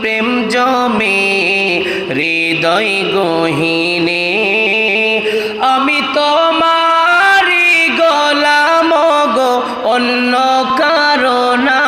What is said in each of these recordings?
প্রেম জমে, হৃদয় গহীনে। আমি তোমারি গোলাম গো, অন্য কারণা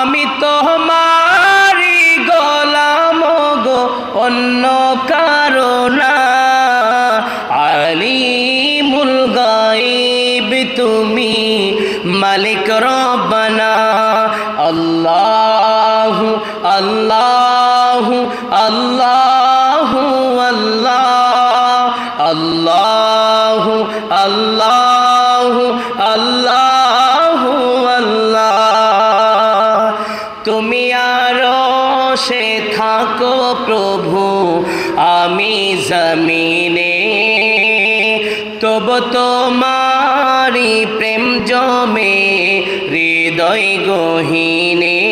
আমি তোমারি গোলাম গো, অন্য কারণা আলিমুল গাইব তুমি মালিক রব্বানা। আল্লাহ আল্লাহ আল্লাহ আল্লাহ আল্লাহ আল্লাহ আল্লাহ আল্লাহ। তুমি আরও সে থাকো প্রভু, আমি জমিনে। তব তোমারি প্রেম জমে, হৃদয় গহীনে।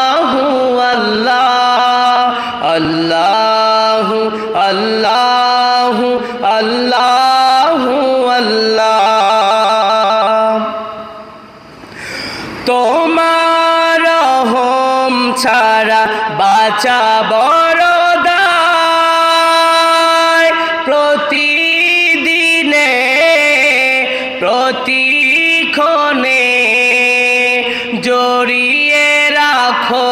ছাড়া বাঁচা বড় প্রতিদিনে প্রতিক্ষণে জড়িয়ে রাখো।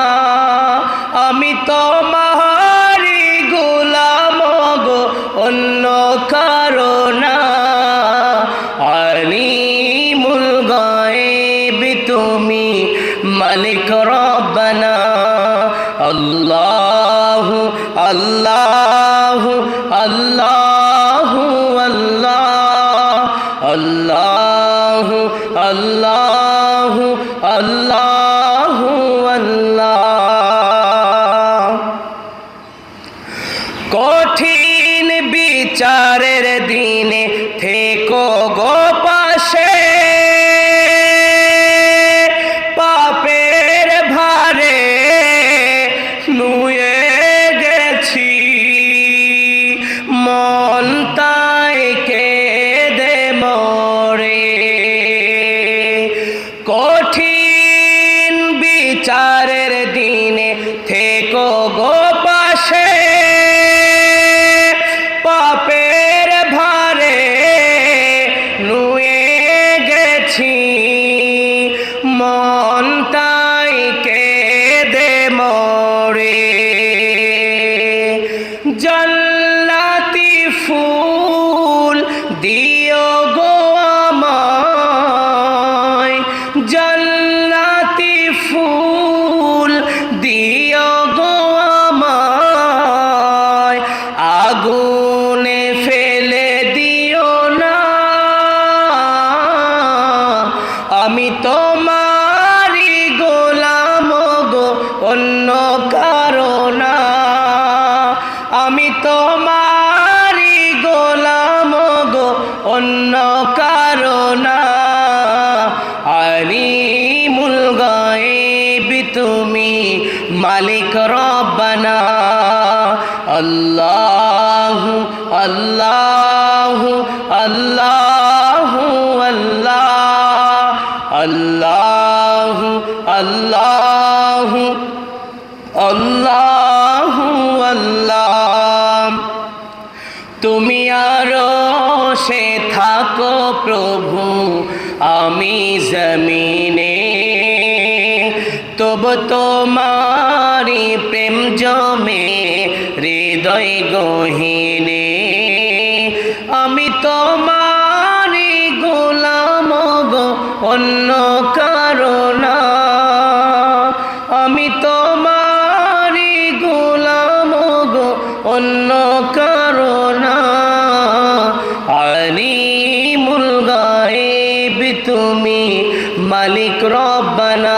আল্লাহ আল্লাহ আল্লাহ আল্লাহ আল্লাহ আল্লাহ কঠিন বিচারের বিচারের দিনে থেকো গো। তুমি মালিক রব্বানা। আল্লাহ আল্লাহ আল্লাহ আল্লাহ। আল্লাহ আল্লাহ আল্লাহ তুমি আরও সে থাকো প্রভু, আমি জমিনে তব তোমারি প্রেম জমে, হৃদয় গহিনে। আমি তোমারি গোলাম গো, অন্য কারণা আমি তোমারি গোলাম গো, অন্য কারণা আলিমুল গায়েব তুমি মালিক রব্বানা।